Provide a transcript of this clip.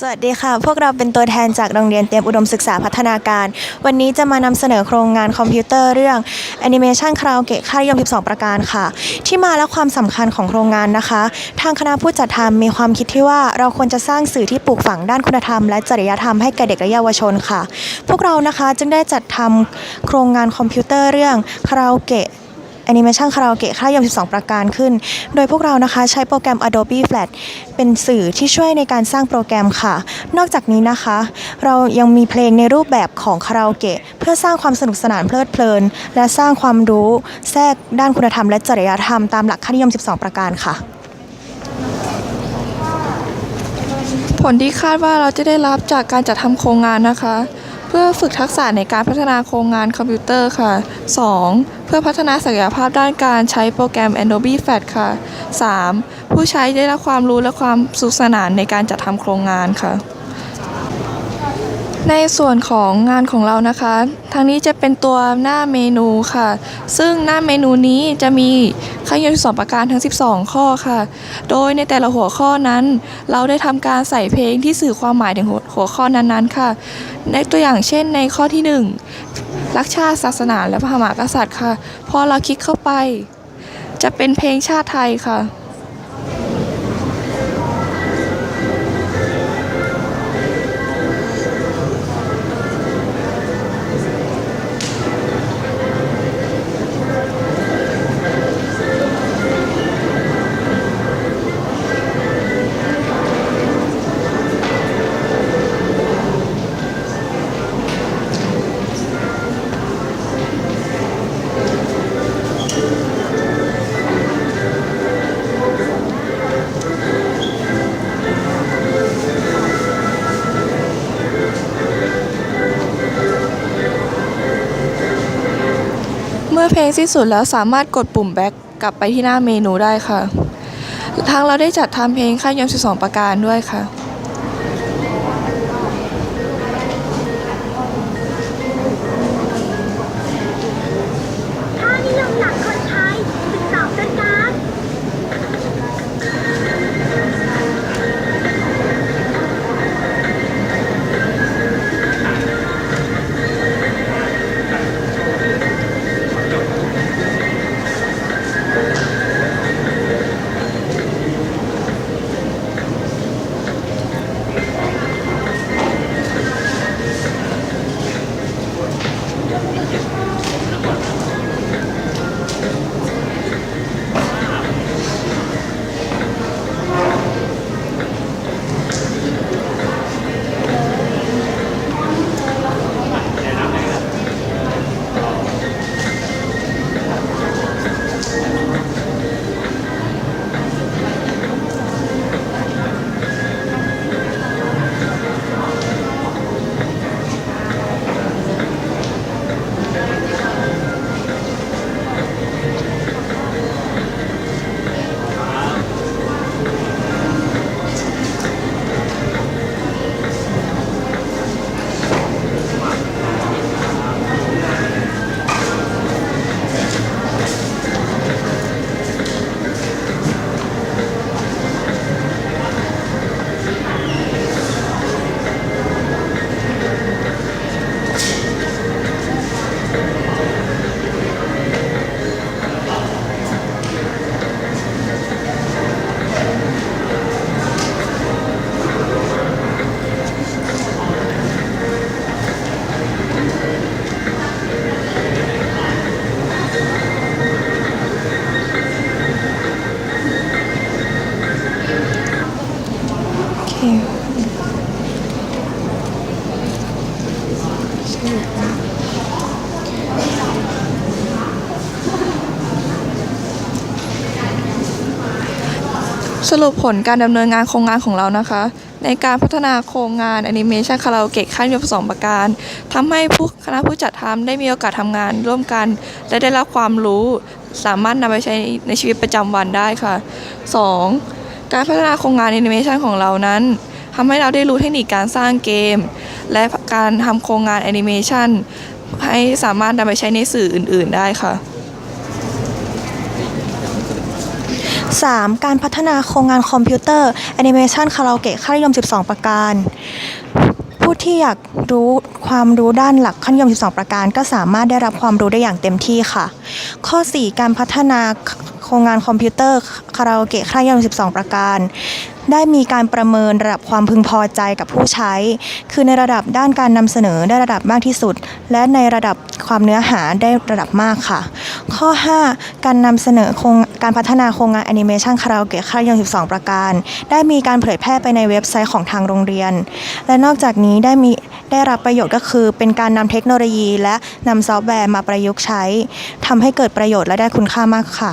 สวัสดีค่ะ พวกเราเป็นตัวแทนจากโรงเรียนเตรียมอุดมศึกษาพัฒนาการ วันนี้จะมานำเสนอโครงงานคอมพิวเตอร์เรื่องแอนิเมชันคาราโอเกะค่านิยม 12 ประการค่ะ ที่มาและความสำคัญของโครงงานนะคะ ทางคณะผู้จัดทำมีความคิดที่ว่าเราควรจะสร้างสื่อที่ปลูกฝังด้านคุณธรรม และจริยธรรมให้แก่เด็กและเยาวชนค่ะ พวกเรานะคะจึงได้จัดทำโครงงานคอมพิวเตอร์เรื่องคาราโอเกะ แอนิเมชันคาราโอเกะค่ายม12 ประการขึ้น โดยพวกเรานะคะใช้โปรแกรม Adobe Flash เป็นสื่อที่ช่วยในการสร้างโปรแกรมค่ะ นอกจากนี้นะคะ เรายังมีเพลงในรูปแบบของคาราโอเกะเพื่อสร้างความสนุกสนานเพลิดเพลิน และสร้างความรู้แทรกด้านคุณธรรมและจริยธรรมตามหลักค่านิยม 12 ประการค่ะ ผลที่คาดว่าเราจะได้รับจากการจัดทำโครงงานนะคะ พื่อฝึกทักษะในการพัฒนาโครงงานคอมพิวเตอร์ค่ะ 2. เพื่อพัฒนาศักยภาพด้านการใช้โปรแกรม Adobe Flash ค่ะ 3. ผู้ใช้ได้รับความรู้และความสุขสนานในการจัดทำโครงงานค่ะ ในส่วนของงานของเรานะคะ ทางนี้จะเป็นตัวหน้าเมนูค่ะ ซึ่งหน้าเมนูนี้จะมีข้อยนสองประการทั้ง 12 ข้อค่ะ โดยในแต่ละหัวข้อนั้น เราได้ทำการใส่เพลงที่สื่อความหมายถึงหัวหัวข้อนั้นๆค่ะ ในตัวอย่างเช่นในข้อที่ 1 รักชาติศาสนาและพระมหากษัตริย์ค่ะ พอเราคลิกเข้าไป จะเป็นเพลงชาติไทยค่ะ มื่อเพลงสิ้นสุดแล้วสามารถกดปุ่ม back กลับไปที่หน้าเมนูได้ค่ะ ทางเราได้จัดทำเพลงค่ายยม 12 ประการด้วยค่ะ สรุปผลการดำเนินงานโครงงานของเรานะคะ ในการพัฒนาโครงงานแอนิเมชันคาราโอเกะขั้นยมสองประการทำให้ผู้คณะผู้จัดทำได้มีโอกาสทำงานร่วมกัน และได้รับความรู้ สามารถนำไปใช้ในชีวิตประจำวันได้ค่ะ 2. การพัฒนาโครงงานแอนิเมชันของเรานั้น ทำให้เราได้รู้เทคนิคการสร้างเกม และการทำโครงงานแอนิเมชันให้สามารถนำไปใช้ในสื่ออื่น ๆ ได้ค่ะ 3. การพัฒนาโครงงานคอมพิวเตอร์แอนิเมชันคาราโอเกะค่านิยม 12 ประการ ผู้ที่อยากรู้ความรู้ด้านหลักขั้นนิยม 12 ประการ ก็สามารถได้รับความรู้ได้อย่างเต็มที่ค่ะ ข้อ 4 การพัฒนา ครงงานคอมพิวเตอร์คาราโอเกะค่านิยม12 ประการ ได้มีการประเมินระดับความพึงพอใจกับผู้ใช้ คือในระดับด้านการนำเสนอได้ระดับมากที่สุด และในระดับความเนื้อหาได้ระดับมากค่ะ ข้อ 5 การนำเสนอโครงการพัฒนาโครงงานแอนิเมชันคาราโอเกะค่านิยม12 ประการ ได้มีการเผยแพร่ไปในเว็บไซต์ของทางโรงเรียน และนอกจากนี้ได้มีได้รับประโยชน์ก็คือเป็นการนำเทคโนโลยีและนำซอฟต์แวร์มาประยุกต์ใช้ทำให้เกิดประโยชน์และได้คุณค่ามากค่ะ